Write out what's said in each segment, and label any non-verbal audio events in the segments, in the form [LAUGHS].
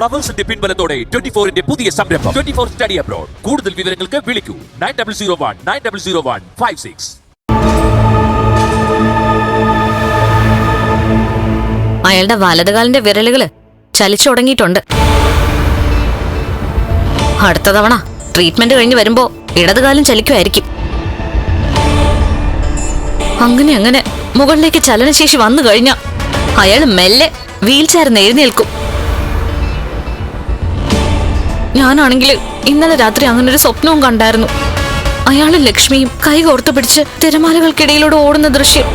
ഫ്ലവേഴ്സിന്റെ പിൻബലത്തോടെ twenty ഫോറിന്റെ പുതിയ സംരംഭം. ട്വന്റി ഫോർ സ്റ്റഡി അബ്രോഡ് കൂടുതൽ വിവരങ്ങൾക്ക് വിളിക്കൂ. Nine double zero one nine double zero one five six അയാളുടെ വലതുകാലിന്റെ വിരലുകൾ ചലിച്ചു തുടങ്ങിയിട്ടുണ്ട്. അടുത്ത തവണ ട്രീറ്റ്മെന്റ് കഴിഞ്ഞ് വരുമ്പോ ഇടതുകാലം ചലിക്കുമായിരിക്കും. അങ്ങനെ അങ്ങനെ മുകളിലേക്ക് ചലനശേഷി വന്നു കഴിഞ്ഞ അയാൾ മെല്ലെ വീൽ ചെയർന്ന് എഴുന്നേൽക്കും. ഞാനാണെങ്കിൽ ഇന്നലെ രാത്രി അങ്ങനെ ഒരു സ്വപ്നവും കണ്ടായിരുന്നു. അയാൾ ലക്ഷ്മിയും കൈ കോർത്തു പിടിച്ച് തിരമാലകൾക്കിടയിലൂടെ ഓടുന്ന ദൃശ്യം.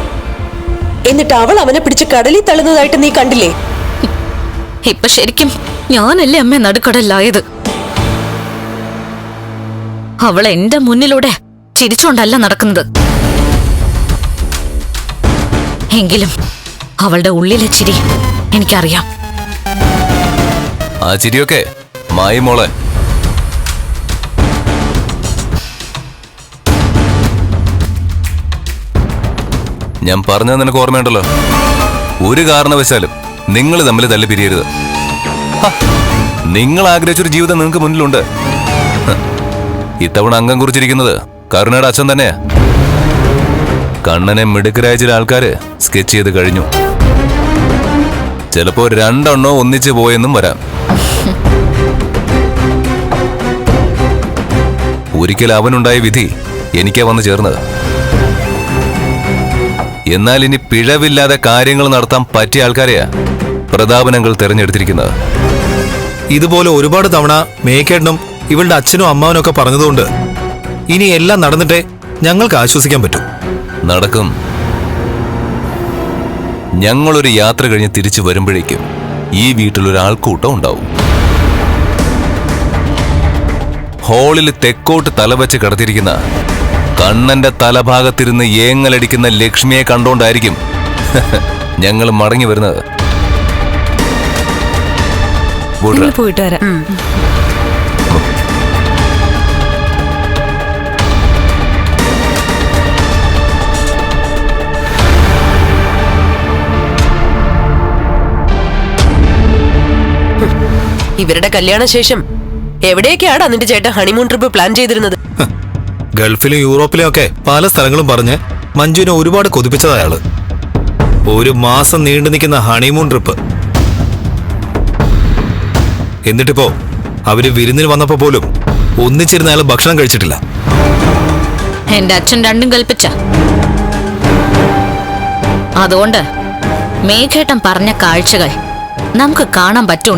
എന്നിട്ട് അവൾ അവനെ പിടിച്ച് കടലിൽ തള്ളുന്നതായിട്ട് നീ കണ്ടില്ലേ? ഇപ്പൊ ശരിക്കും ഞാനല്ലേ അമ്മ നടുക്കടലായത് അവൾ എന്റെ മുന്നിലൂടെ ചിരിച്ചുകൊണ്ടല്ല നടക്കുന്നത്. എങ്കിലും അവളുടെ ഉള്ളിലെ ചിരി എനിക്കറിയാം. ആ ചിരിയൊക്കെ മായി മോളെ. ഞാൻ പറഞ്ഞത് നിനക്ക് ഓർമ്മയുണ്ടല്ലോ. ഒരു കാരണവശാലും നിങ്ങൾ തമ്മിൽ തല്ലി പിരിയരുത്. നിങ്ങൾ ആഗ്രഹിച്ചൊരു ജീവിതം നിങ്ങൾക്ക് മുന്നിലുണ്ട്. ഇത്തവണ അംഗം കുറിച്ചിരിക്കുന്നത് കരുണയുടെ അച്ഛൻ തന്നെയാ. കണ്ണനെ മിടുക്കരായ ചില ആൾക്കാര് സ്കെച്ച് ചെയ്ത് കഴിഞ്ഞു. ചിലപ്പോ രണ്ടെണ്ണോ ഒന്നിച്ച് പോയെന്നും വരാം. [LAUGHS] ഒരിക്കൽ അവനുണ്ടായ വിധി എനിക്കാ വന്നു ചേർന്നത്. എന്നാൽ ഇനി പിഴവില്ലാതെ കാര്യങ്ങൾ നടത്താൻ പറ്റിയ ആൾക്കാരെയാ പ്രതാപനങ്ങൾ തെരഞ്ഞെടുത്തിരിക്കുന്നത്. ഇതുപോലെ ഒരുപാട് തവണ മേക്കേട്ടനും ഇവളുടെ അച്ഛനും അമ്മാവനും ഒക്കെ പറഞ്ഞതുകൊണ്ട് ഇനി എല്ലാം നടന്നിട്ടേ ഞങ്ങൾക്ക് ആശ്വസിക്കാൻ പറ്റും. നടക്കും. ഞങ്ങളൊരു യാത്ര കഴിഞ്ഞ് തിരിച്ചു വരുമ്പോഴേക്കും ഈ വീട്ടിലൊരാൾക്കൂട്ടം ഉണ്ടാവും. ഹാളിൽ തെക്കോട്ട് തലവെച്ച് കിടത്തിരിക്കുന്ന കണ്ണന്റെ തലഭാഗത്തിരുന്ന് ഏങ്ങലടിക്കുന്ന ലക്ഷ്മിയെ കണ്ടോണ്ടായിരിക്കും. [LAUGHS] ഞങ്ങൾ മടങ്ങി വരുന്നത്. ഇവരുടെ പോയിട്ട് വരാം. ഇവരുടെ കല്യാണശേഷം എവിടെയൊക്കെയാണ് നിന്റെ ചേട്ടൻ ഹണിമൂൺ ട്രിപ്പ് പ്ലാൻ ചെയ്തിരുന്നത്? ഗൾഫിലും യൂറോപ്പിലും ഒക്കെ പല സ്ഥലങ്ങളും പറഞ്ഞ് മഞ്ജുവിനെ ഒരുപാട് കൊതിപ്പിച്ചതാ അയാൾ. ഒരു മാസം നീണ്ടു നിൽക്കുന്ന ഹണിമൂൺ ട്രിപ്പ് എന്നിട്ടിപ്പോ അവർ വിരുന്നിന് വന്നപ്പോ പോലും ഒന്നിച്ചിരുന്ന അയാൾ ഭക്ഷണം കഴിച്ചിട്ടില്ല. എന്റെ അച്ഛൻ രണ്ടും കൽപ്പിച്ച. അതുകൊണ്ട് മേഘേട്ടൻ പറഞ്ഞ കാഴ്ചകൾ നമുക്ക് കാണാൻ പറ്റും